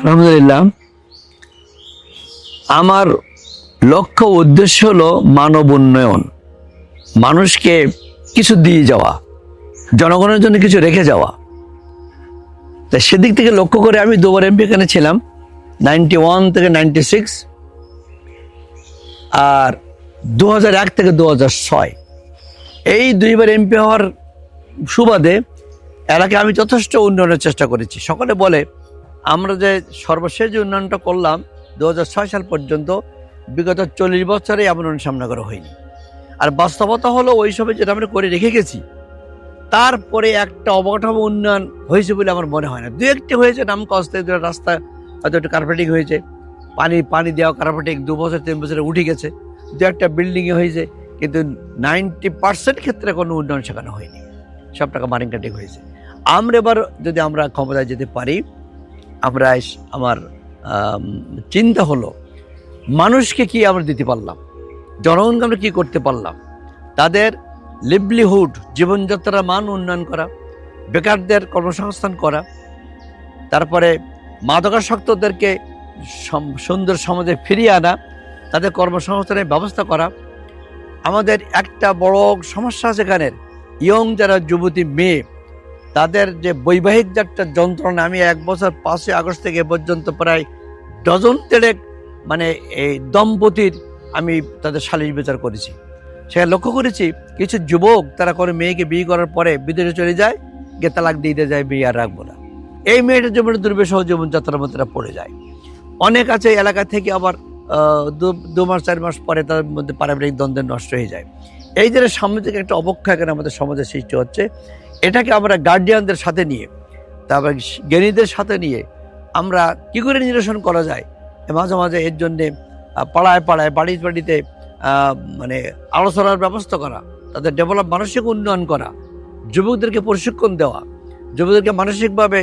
আলহামদুলিল্লাহ। আমার লক্ষ্য উদ্দেশ্য হলো মানব উন্নয়ন। মানুষকে কিছু দিয়ে যাওয়া, জনগণের জন্য কিছু রেখে যাওয়া। তাই সেদিক থেকে লক্ষ্য করে আমি দুবার এমপি এখানে ছিলাম নাইনটি ওয়ান থেকে নাইনটি সিক্স আর দু এক থেকে দু ছয়। এই দুইবার এমপি হওয়ার সুবাদে এলাকায় আমি যথেষ্ট উন্নয়নের চেষ্টা করেছি। সকলে বলে আমরা যে সর্বশেষ যে উন্নয়নটা করলাম দু হাজার ছয় সাল পর্যন্ত বিগত চল্লিশ বছরে এমন উন্নয়ন সামনে করা হয়নি। আর বাস্তবতা হলো ওই সময় যেটা আমরা করে রেখে গেছি, তারপরে একটা অবকাঠামো উন্নয়ন হয়েছে বলে আমার মনে হয় না। দু একটি হয়েছে, নাম কস্তে রাস্তা হয়তো একটু কার্পেটিং হয়েছে, পানি পানি দেওয়া কার্পেটিং দু বছর, তিন বছরে উঠে গেছে, দু একটা বিল্ডিংয়ে হয়েছে, কিন্তু নাইনটি পার্সেন্ট ক্ষেত্রে কোনো উন্নয়ন সেখানে হয়নি। সব টাকা মারিং কাটিং হয়েছে। আমরা এবার যদি আমরা ক্ষমতায় যেতে পারি আমরা আমার চিন্তা হলো, মানুষকে কি আমরা দিতে পারলাম? জনগণকে আমরা কী করতে পারলাম? তাদের লিভলিহুড জীবনযাত্রার মান উন্নয়ন করা, বেকারদের কর্মসংস্থান করা, তারপরে মাদকাসক্তদেরকে সুন্দর সমাজে ফিরিয়ে আনা, তাদের কর্মসংস্থানের ব্যবস্থা করা। আমাদের একটা বড় সমস্যা এখানের, ইয়ং যারা যুবতী মেয়ে তাদের যে বৈবাহিক যে একটা যন্ত্রণা, আমি এক বছর পাঁচই আগস্ট থেকে পর্যন্ত প্রায় ডজন তেড়েক মানে এই দম্পতির আমি তাদের সালিশ বিচার করেছি। সেখানে লক্ষ্য করেছি, কিছু যুবক তারা করে মেয়েকে বিয়ে করার পরে বিদেশে চলে যায়, গিয়ে তালাক দিয়ে যায়, বিয়ে আর রাখব না। এই মেয়েটার জীবনে দুর্বিষহ জীবনযাত্রার মধ্যে পড়ে যায়। অনেক আছে এলাকা থেকে আবার দু- মাস, চার মাস পরে তাদের মধ্যে পারিবারিক দ্বন্দ্ব নষ্ট হয়ে যায়। এই যে সামাজিক একটা অবক্ষয় এখানে আমাদের সমাজে সৃষ্টি হচ্ছে এটাকে আমরা গার্ডিয়ানদের সাথে নিয়ে, তারপর জ্ঞানীদের সাথে নিয়ে আমরা কি করে নিরসন করা যায়? মাঝে মাঝে এর জন্যে পাড়ায় পাড়ায় বাড়ি বাড়িতে মানে আলোচনার ব্যবস্থা করা, তাদের ডেভেলপ মানসিক উন্নয়ন করা, যুবকদেরকে প্রশিক্ষণ দেওয়া, যুবকদেরকে মানসিকভাবে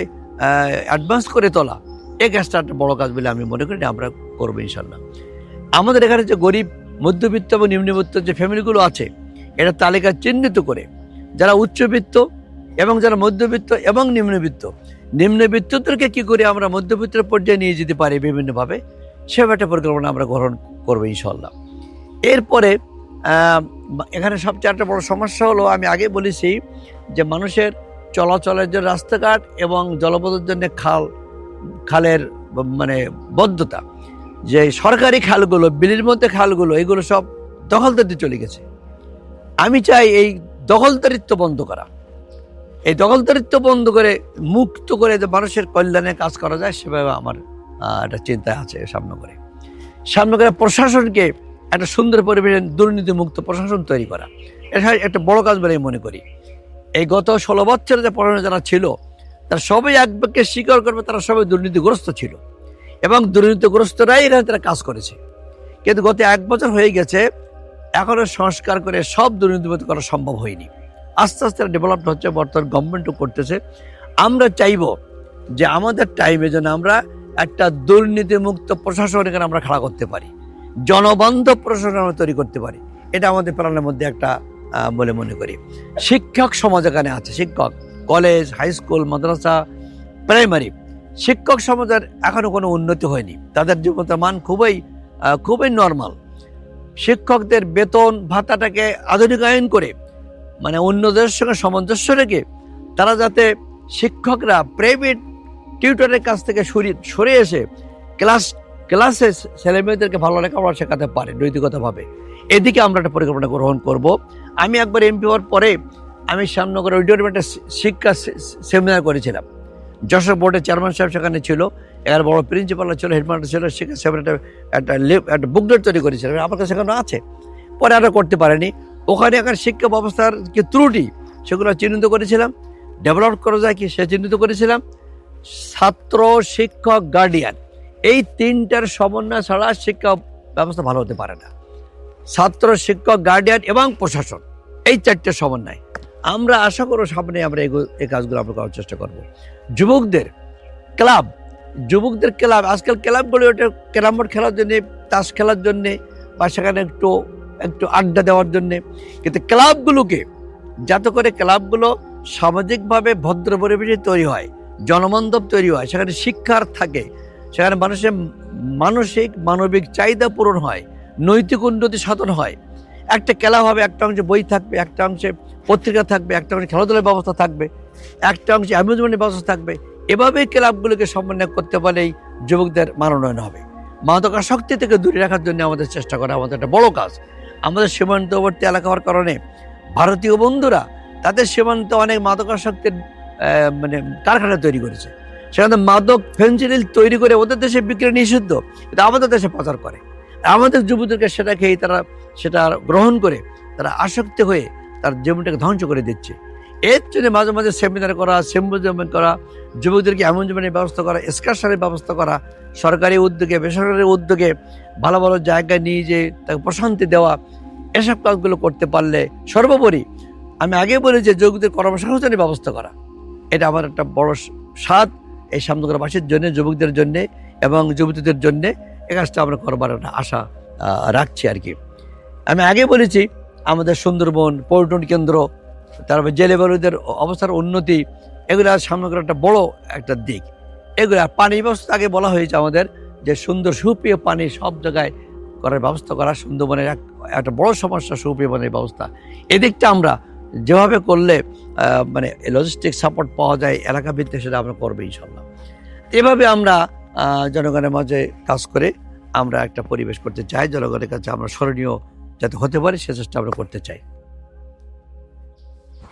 অ্যাডভান্স করে তোলা এই কাজটা একটা বড় কাজ বলে আমি মনে করি আমরা করব ইনশাল্লাহ আমাদের এখানে যে গরিব, মধ্যবিত্ত এবং নিম্নবিত্ত যে ফ্যামিলিগুলো আছে এটা তালিকা চিহ্নিত করে, যারা উচ্চবিত্ত এবং যারা মধ্যবিত্ত এবং নিম্নবিত্ত। নিম্নবিত্তদেরকে কি করে আমরা মধ্যবিত্তের পর্যায়ে নিয়ে যেতে পারি বিভিন্নভাবে? সেভাবে একটা পরিকল্পনা আমরা গ্রহণ করব ইনশাল্লাহ এরপরে এখানে সবচেয়ে একটা বড় সমস্যা হলো, আমি আগে বলেছি যে মানুষের চলাচলের জন্য রাস্তাঘাট এবং জলপথের জন্য খাল, খালের মানে বদ্ধতা, যে সরকারি খালগুলো, বিলির মধ্যে খালগুলো, এগুলো সব দখলদারিতে চলে গেছে। আমি চাই এই দখলদারিত্ব বন্ধ করা। এই দখলদারিত্ব বন্ধ করে মুক্ত করে যে মানুষের কল্যাণে কাজ করা যায়, সেভাবে আমার একটা চিন্তা আছে সামনে করে। সামনে করে প্রশাসনকে একটা সুন্দর পরিবেশে দুর্নীতিমুক্ত প্রশাসন তৈরি করা। এটা একটা বড় কাজ বলে মনে করি। এই গত ষোলো বছরে যে পড়ানো যারা ছিল, তারা সবাই এক বাক্যে স্বীকার করবে তারা সবাই দুর্নীতিগ্রস্ত ছিল। এবং দুর্নীতিগ্রস্তরাই এখানে তারা কাজ করেছে। কিন্তু গত এক বছর হয়ে গেছে, এখনও সংস্কার করে সব দুর্নীতিমুক্ত করা সম্ভব হয়নি। আস্তে আস্তে ডেভেলপড হচ্ছে, বর্তমান গভর্নমেন্টও করতেছে। আমরা চাইব যে আমাদের টাইমে যেন আমরা একটা দুর্নীতিমুক্ত প্রশাসন এখানে আমরা খাড়া করতে পারি, জনবান্ধব প্রশাসন আমরা তৈরি করতে পারি। এটা আমাদের প্রাণের মধ্যে একটা বলে মনে করি। শিক্ষক সমাজ এখানে আছে, শিক্ষক কলেজ হাই স্কুল মাদ্রাসা প্রাইমারি শিক্ষক সমাজের এখনও কোনো উন্নতি হয়নি। তাদের জীবনের মান খুবই খুবই নর্মাল শিক্ষকদের বেতন ভাতাটাকে আধুনিকায়ন করে মানে অন্যদের সঙ্গে সামঞ্জস্য রেখে তারা যাতে শিক্ষকরা, প্রাইভেট টিউটরের কাছ থেকে সরে এসে ক্লাস, ক্লাসে ছেলে মেয়েদেরকে ভালো লেখাপড়া শেখাতে পারে নৈতিকতাভাবে। এদিকে আমরা একটা পরিকল্পনা গ্রহণ করব। আমি একবার এমপি হওয়ার পরে আমি শ্যামনগর অডিটোরিয়ামে শিক্ষা সেমিনার করেছিলাম। যশোর বোর্ডের চেয়ারম্যান সাহেব সেখানে ছিল, এর বড় প্রিন্সিপাল ছিল, হেডমাস্টার ছিল সেমিনার একটা একটা বুকলেট তৈরি করেছিলাম। আমার কাছে সেখানে আছে। পরে আরও করতে পারেনি। ওখানে এখন শিক্ষা ব্যবস্থার যে ত্রুটি, সেগুলো চিহ্নিত করেছিলাম ডেভেলপ করা যায় কি সে চিহ্নিত করেছিলাম, ছাত্র শিক্ষক গার্ডিয়ান এই তিনটার সমন্বয় ছাড়া শিক্ষা ব্যবস্থা ভালো হতে পারে না। ছাত্র শিক্ষক গার্ডিয়ান এবং প্রশাসন, এই চারটে সমন্বয়। আমরা আশা করব সামনে আমরা এই কাজগুলো আমরা করার চেষ্টা করব। যুবকদের ক্লাব যুবকদের ক্লাব, আজকাল ক্লাবগুলো ওটা ক্যারাম বোর্ড খেলার জন্যে, তাস খেলার জন্যে, বা সেখানে একটু একটু আড্ডা দেওয়ার জন্যে। কিন্তু ক্লাবগুলোকে, যাতে করে ক্লাবগুলো সামাজিকভাবে ভদ্র পরিবেশে তৈরি হয় জনবান্ধব তৈরি হয়, সেখানে শিক্ষার থাকে, সেখানে মানুষের মানসিক, মানবিক চাহিদা পূরণ হয়, নৈতিক উন্নতি সাধন হয়। একটা খেলা হবে, একটা অংশে বই থাকবে, একটা অংশে পত্রিকা থাকবে, একটা অংশে খেলাধুলার ব্যবস্থা থাকবে, একটা অংশে অ্যামিউজমেন্টের ব্যবস্থা থাকবে। এভাবে ক্লাবগুলোকে সমন্বয় করতে পারলেই যুবকদের মানোন্নয়ন হবে। মাদকাসক্তি থেকে দূরে রাখার জন্য আমাদের চেষ্টা করা আমাদের একটা বড় কাজ। আমাদের সীমান্তবর্তী এলাকা হওয়ার কারণে ভারতীয় বন্ধুরা তাদের সীমান্তে অনেক মাদকাসক্তের মানে কারখানা তৈরি করেছে। সেখানে মাদক ফেন্সিডিল তৈরি করে ওদের দেশে বিক্রি নিষিদ্ধ। কিন্তু আমাদের দেশে প্রচার করে। আমাদের যুবদেরকে সেটা খেয়ে তারা, সেটা গ্রহণ করে তারা আসক্ত হয়ে তার জীবনটাকে ধ্বংস করে দিচ্ছে। এর জন্য মাঝে মাঝে সেমিনার করা সেম্পোজিয়াম করা, যুবকদেরকে এমন জীবনের ব্যবস্থা করা এসকারশনের ব্যবস্থা করা, সরকারি উদ্যোগে, বেসরকারি উদ্যোগে ভালো ভালো জায়গায় নিয়ে যে তাকে প্রশান্তি দেওয়া, এসব কাজগুলো করতে পারলে সর্বোপরি আমি আগে বলি যে যুবকদের কর্মসংস্থানের ব্যবস্থা করা। এটা আমার একটা বড় স্বাদ এই সামনগরবাসীর জন্য, যুবকদের জন্যে এবং যুবতীদের জন্যে। এ কাজটা আমরা করবার একটা আশা রাখছি আর কি। আমি আগে বলেছি, আমাদের সুন্দরবন পর্যটন কেন্দ্র তারপর জেলেবালুদের অবস্থার উন্নতি, এগুলো সামগ্র একটা বড় একটা দিক। এগুলো আর পানি ব্যবস্থা আগে বলা হয়েছে আমাদের যে সুন্দর সুপ্রিয় পানি সব জায়গায় করার ব্যবস্থা করা সুন্দরবনের এক, একটা বড় সমস্যা সুপ্রিয় পানির ব্যবস্থা। এদিকটা আমরা যেভাবে করলে মানে লজিস্টিক সাপোর্ট পাওয়া যায়, এলাকা ভিত্তিক সেটা আমরা করব ইনশাল্লাহ এভাবে আমরা জনগণের মাঝে কাজ করে আমরা একটা পরিবেশ করতে চাই, জনগণের কাছে আমরা স্মরণীয় যাতে হতে পারে, সে চেষ্টা আমরা করতে চাই।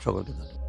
সকলকে ধন্যবাদ।